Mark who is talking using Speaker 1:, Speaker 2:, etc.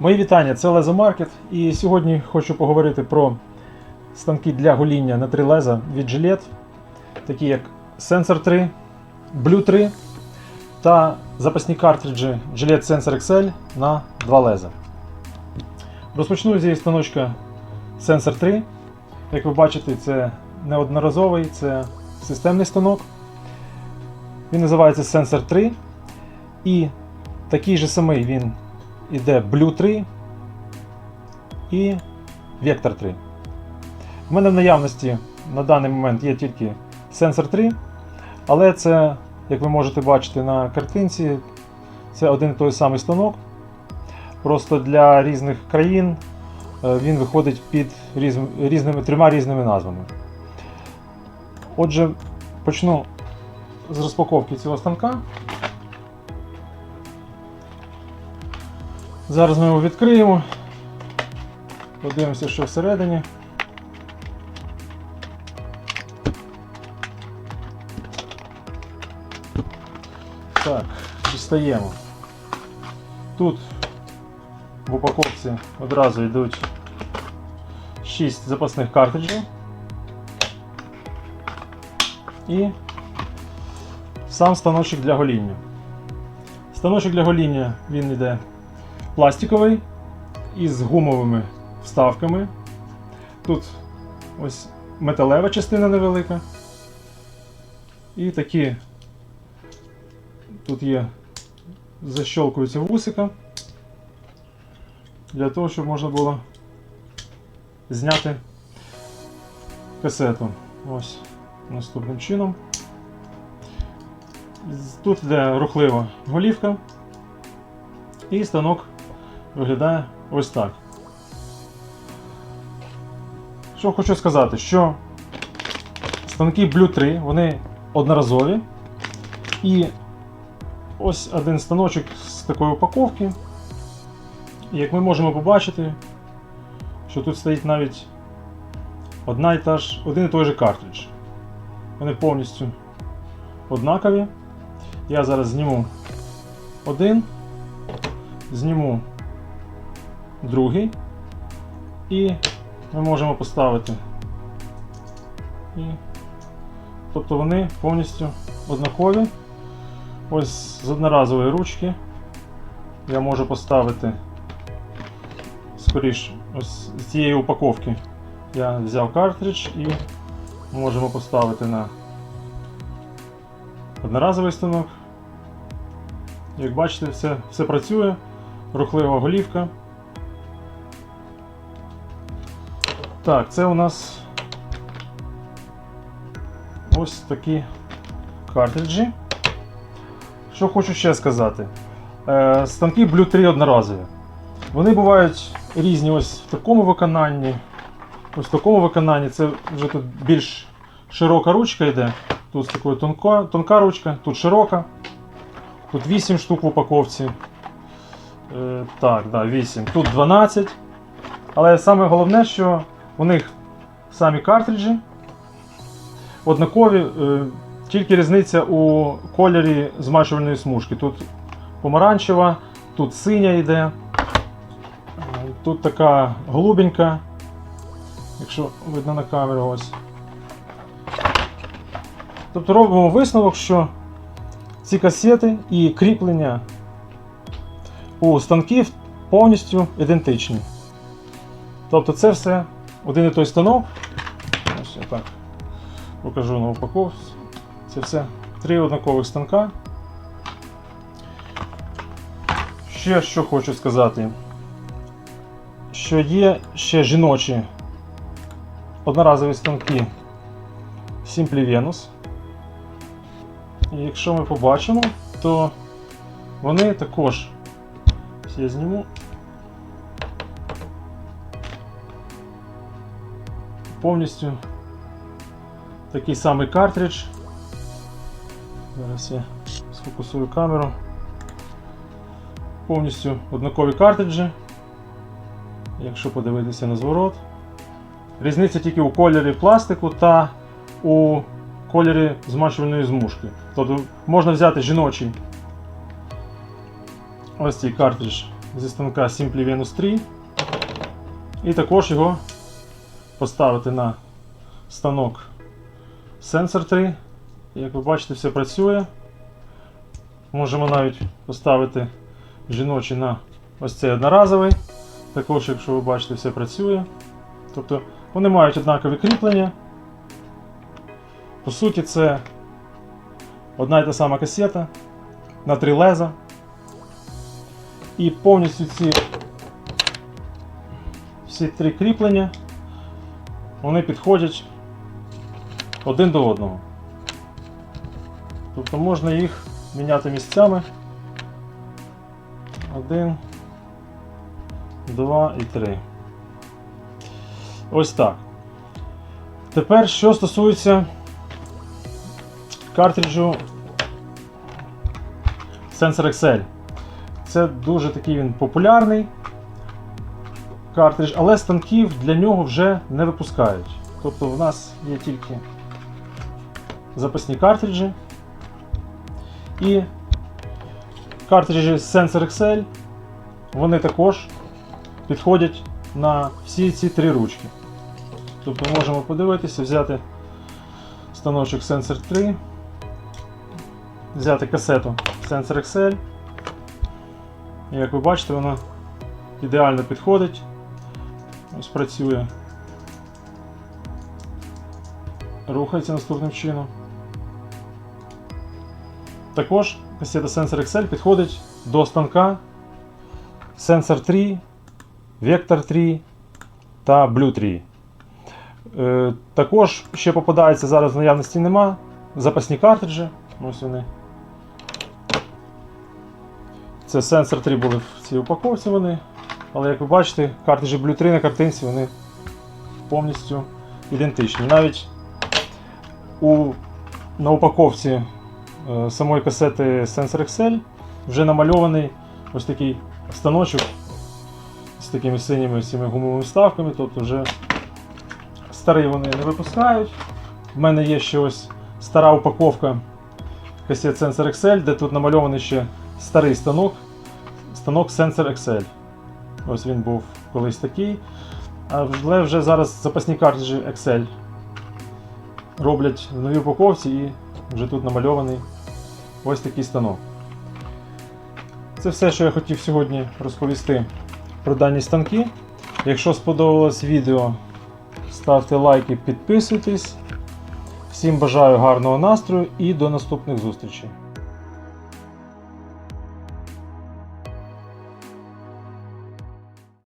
Speaker 1: Мої вітання, це Лезо Маркет. І сьогодні хочу поговорити про станки для гоління на три леза від Gillette, такі як Sensor 3, Blue 3 та запасні картриджі Gillette Sensor XL на два леза. Розпочну зі станочка Sensor 3. Як ви бачите, це неодноразовий, це системний станок. Він називається Sensor 3. І такий же самий він іде Blue 3 і Vector 3. У мене в наявності на даний момент є тільки Sensor 3, але це, як ви можете бачити на картинці, це один і той самий станок. Просто для різних країн е, він виходить під різ- різними, трьома різними назвами. Отже, почну з розпаковки цього станка. Зараз ми його відкриємо. Подивимося, що всередині. Так, дістаємо. Тут в упаковці одразу йдуть 6 запасних картриджів. І сам станочок для гоління. Станочок для гоління він йде пластиковий із гумовими вставками. Тут ось металева частина невелика. І такі тут є защолкуються вусика для того, щоб можна було зняти касету. Ось наступним чином. Тут йде рухлива голівка. І станок виглядає ось так. Що хочу сказати, що станки Blue 3 вони одноразові. І ось один станочок з такої упаковки. І як ми можемо побачити, що тут стоїть навіть одна і та ж, один і той же картридж. Вони повністю однакові. Я зараз зніму один зніму другий і ми можемо поставити. І... Тобто вони повністю однакові. Ось з одноразової ручки я можу поставити скоріш ось з цієї упаковки я взяв картридж і можемо поставити на одноразовий станок. Як бачите, все, все працює, рухлива голівка. Так, це у нас ось такі картриджі. Що хочу ще сказати. Е, станки Blue 3 одноразові. Вони бувають різні ось в такому виконанні. Ось в такому виконанні це вже тут більш широка ручка йде. Тут такою тонка, тонка ручка, тут широка. Тут 8 штук в упаковці. Е, так, да, 8. Тут 12. Але саме головне, що у них самі картриджі однакові, е, тільки різниця у кольорі змащувальної смужки. Тут помаранчева, тут синя йде, е, тут така голубенька, якщо видно на камеру ось. Тобто робимо висновок, що ці касети і кріплення у станків повністю ідентичні. Тобто це все один і той станок. Ось я так покажу на упаковці. Це все три однакових станка. Ще що хочу сказати, що є ще жіночі одноразові станки Simply Venus. І якщо ми побачимо, то вони також. Я зніму. Повністю такий самий картридж. Зараз я сфокусую камеру. Повністю однакові картриджі. Якщо подивитися на зворот. Різниця тільки у кольорі пластику та у кольорі змащувальної змушки. Тобто можна взяти жіночий ось цей картридж зі станка Simply Venus 3. І також його поставити на станок Sensor 3. Як ви бачите, все працює. Можемо навіть поставити жіночий на ось цей одноразовий. Також, якщо ви бачите, все працює. Тобто вони мають однакові кріплення. По суті, це одна і та сама касета на три леза. І повністю ці всі три кріплення вони підходять один до одного. Тобто можна їх міняти місцями. Один, два і три. Ось так. Тепер, що стосується картриджу Sensor XL. Це дуже такий він популярний картридж, але станків для нього вже не випускають. Тобто в нас є тільки запасні картриджі і картриджі Sensor XL, вони також підходять на всі ці три ручки. Тобто можемо подивитися, взяти станочок Sensor 3, взяти касету Sensor XL. Як ви бачите, вона ідеально підходить. Ось працює. Рухається наступним чином. Також касета Sensor XL підходить до станка Sensor 3, Vector 3 та Blue 3. Е, також ще попадається зараз в наявності нема. Запасні картриджі. Ось вони. Це Sensor 3 були в цій упаковці вони. Але як ви бачите, картриджі Blue 3 на картинці вони повністю ідентичні. Навіть у, на упаковці е, самої касети Sensor XL вже намальований ось такий станочок з такими синіми всіми гумовими вставками, тобто вже старий вони не випускають. В мене є ще ось стара упаковка касет Sensor XL, де тут намальований ще старий станок, станок Sensor XL. Ось він був колись такий. Але вже зараз запасні картриджі Excel роблять в новій упаковці і вже тут намальований ось такий станок. Це все, що я хотів сьогодні розповісти про дані станки. Якщо сподобалось відео, ставте лайки, підписуйтесь. Всім бажаю гарного настрою і до наступних зустрічей.